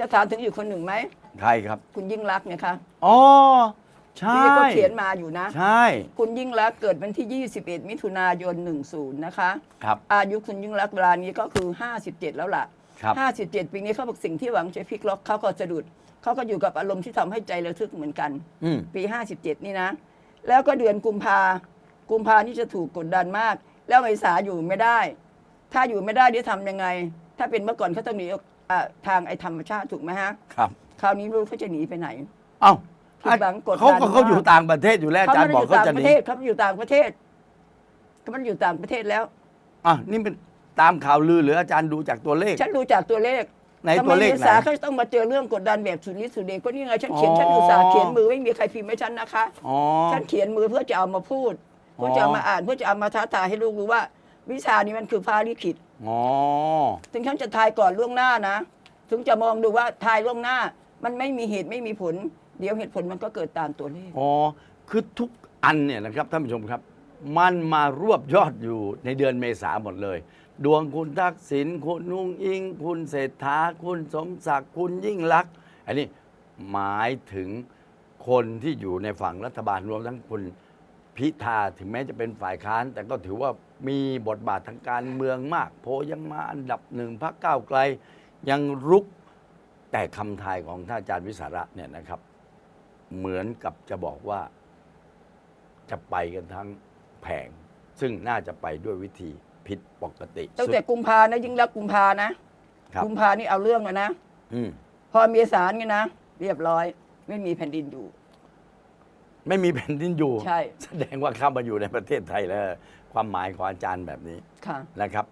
จะถามถึงอีกคนหนึ่งไหม ใครครับ คุณยิ่งรักษณ์เนี่ยค่ะอ๋อ ใช่ที่ก็เขียนมาอยู่นะ ใช่คุณยิ่งรักษณ์เกิดวันที่ 21 มิถุนายน 10 นะคะ ครับ อายุคุณยิ่งรักษณ์เวลานี้ก็คือ 57 แล้วล่ะ ครับ 57 ปีนี้เขาบอกสิ่งที่หวังจะพลิกล็อกเขาก็สะดุดเขาก็อยู่กับอารมณ์ที่ทำให้ใจระทึกเหมือนกัน อืม ปี 57 นี่นะ แล้วก็เดือนกุมภากุมภานี่จะถูกกดดันมาก แล้วเมษาอยู่ไม่ได้ ถ้าอยู่ไม่ได้เดี๋ยวทำยังไง ถ้าเป็นเมื่อก่อนเขาต้องหนีออก อ่าทางไอ้ธรรมชาติถูกไหมฮะ ครับคราวนี้ไม่รู้เขาจะหนีไปไหน เอ้าผิดหวังกดดันเขาก็เขามาก อยู่ต่างประเทศอยู่แล้วอาเขาจารไม่ย์ได้บออกยู่เขาต่างจะปหระนีเทศเขาอยู่ต่างประเทศเขาไม่ได้อยู่ต่างประเทศแล้ว อะนี่เป็นตามข่าวลือหรืออาจารย์ดูจากตัวเลข ฉันดูจากตัวเลขในทำไมตัวเลขเมไหนษาเขาจะต้องมาเจอเรื่องกดดันแบบสุดฤทธิ์สุดเดชก็นี่ไงฉันเขียนอ๋อ ฉันอุตส่าห์เขียนมือไม่มีใครพิมพ์ให้ฉันนะคะ อ๋อ ฉันเขียนมือเพื่อจะเอามาพูด เพื่อจะเอามาอ่านเพื่อจะเอามาท้าทายให้ลูกรู้ว่า วิชานี้มันคือฟ้าลิขิต อ๋อ ถึงฉันจะทายก่อนล่วงหน้านะ ถึงจะมองดูว่าทายล่วงหน้า มันไม่มีเหตุไม่มีผล เดี๋ยวเหตุผลมันก็เกิดตามตัวเลข อ๋อ คือทุกอันเนี่ยนะครับท่านผู้ชมครับ มันมารวบยอดอยู่ในเดือนเมษาหมดเลย ดวงคุณทักษิณคุณนุ่งอิง คุณเศรษฐาคุณสมศักดิ์คุณยิ่งลักษณ์อันนี้หมายถึงคนที่อยู่ในฝั่งรัฐบาลรวมทั้งคุณ พิธาถึงแม้จะเป็นฝ่ายค้าน แต่ก็ถือว่ามีบทบาททางการเมืองมาก โพลยังมาอันดับหนึ่งพรรคก้าวไกล ยังรุกแต่คำทายของท่านอาจารย์วิสาระเนี่ยนะครับ เหมือนกับจะบอกว่าจะไปกันทั้งแผง ซึ่งน่าจะไปด้วยวิธีผิดปกติตั้งแต่กุมภานะยิ่งรักษณ์กุมภานะ ครับกุมภานี่เอาเรื่องแล้วนะ อืม พอเมษาเนี่ยนะ เรียบร้อย ไม่มีแผ่นดินอยู่ ไม่มีแผ่นดินอยู่ ใช่ แสดงว่าเข้ามาอยู่ในประเทศไทยแล้ว ความหมายของอาจารย์แบบนี้ค่ะ นะครับ